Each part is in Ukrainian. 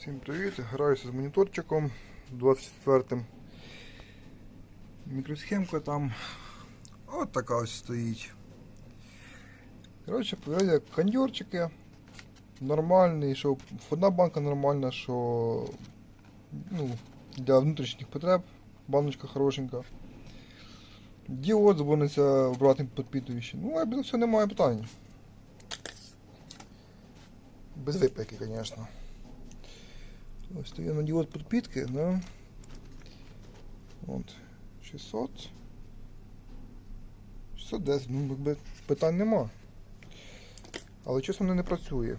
Всім привіт! Граюся з моніторчиком 24-м. Мікросхемка там от така ось стоїть. Коротше, появляються кондьорчики. Нормальний, що одна банка нормальна, що ну, для внутрішніх потреб баночка хорошенька. Діод дзвониться обратним підпитуючим. Ну, а без все немає питань. Без випеки, звісно. Ось то є на діод підпітки, да? От. 600. 610, ну якби питань нема. Але чесно не працює.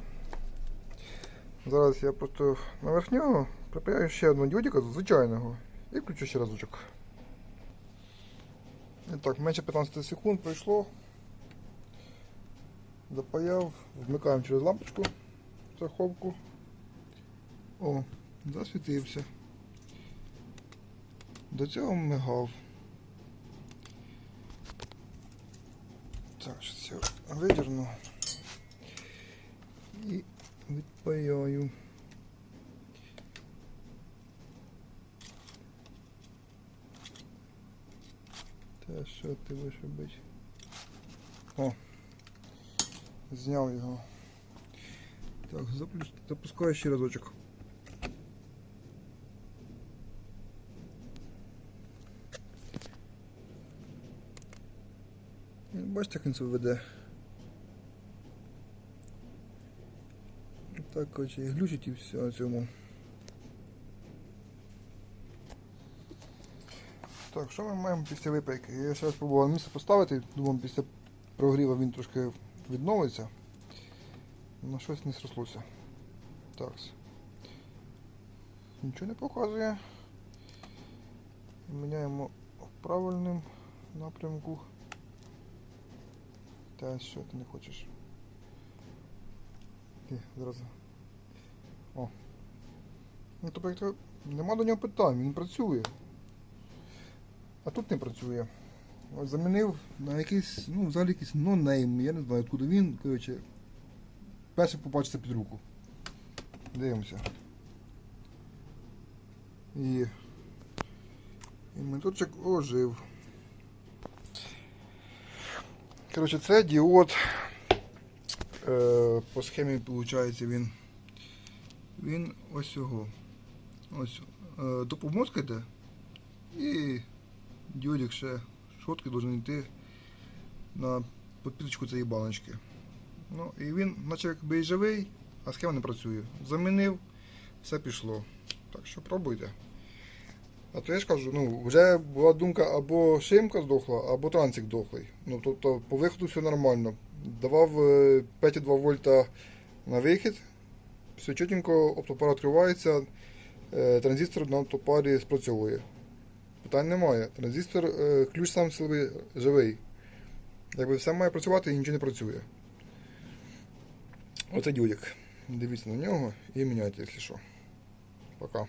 Зараз я просто наверх нього припаяю ще одного діодика звичайного і включу ще разочок. І так, менше 15 секунд пройшло. Запаяв, вмикаємо через лампочку страховку. О, засвітився. До цього мигав. Так, я видірну і відпаяю. Та що ти будеш? О! Зняв його. Так, запускаю ще разочок. Ну, Бачите, як він себе веде. Так, коротше, і глючить і все цьому. Так, що ми маємо після випайки? Я ще раз пробував місце поставити, думав, після прогріва він трошки відновиться. На щось не зрослося. Так. Нічого не показує. Міняємо в правильному напрямку. Та що ти не хочеш? Ні, зараз. О. Ну, тобто, то нема до нього питань, він працює. А тут не працює. Ось замінив на якийсь, ну, взагалі якийсь нонейм, я не знаю, откуда він, коротше, перший побачиться під руку. Дивимося. І, і моніторчик ожив. Коротше, це діод. Е, по схемі виходить він. Він ось його. Ось. Е, допомоткайте і діодик ще шотки должен йти на підпіточку цієї баночки. Ну і він, наче якби і живий, а схема не працює. Замінив, все пішло. Так що пробуйте. А то я ж кажу, ну, вже була думка або шимка здохла, або трансик дохлий. Ну, тобто по виходу все нормально. Давав е, 5,2 вольта на вихід, все чітенько, оптопар відкривається, е, транзистор на оптопарі спрацьовує. Питань немає. Транзистор, е, ключ сам собі живий. Якби все має працювати і нічого не працює. Оце дюдик. Дивіться на нього і міняйте, якщо що. Пока.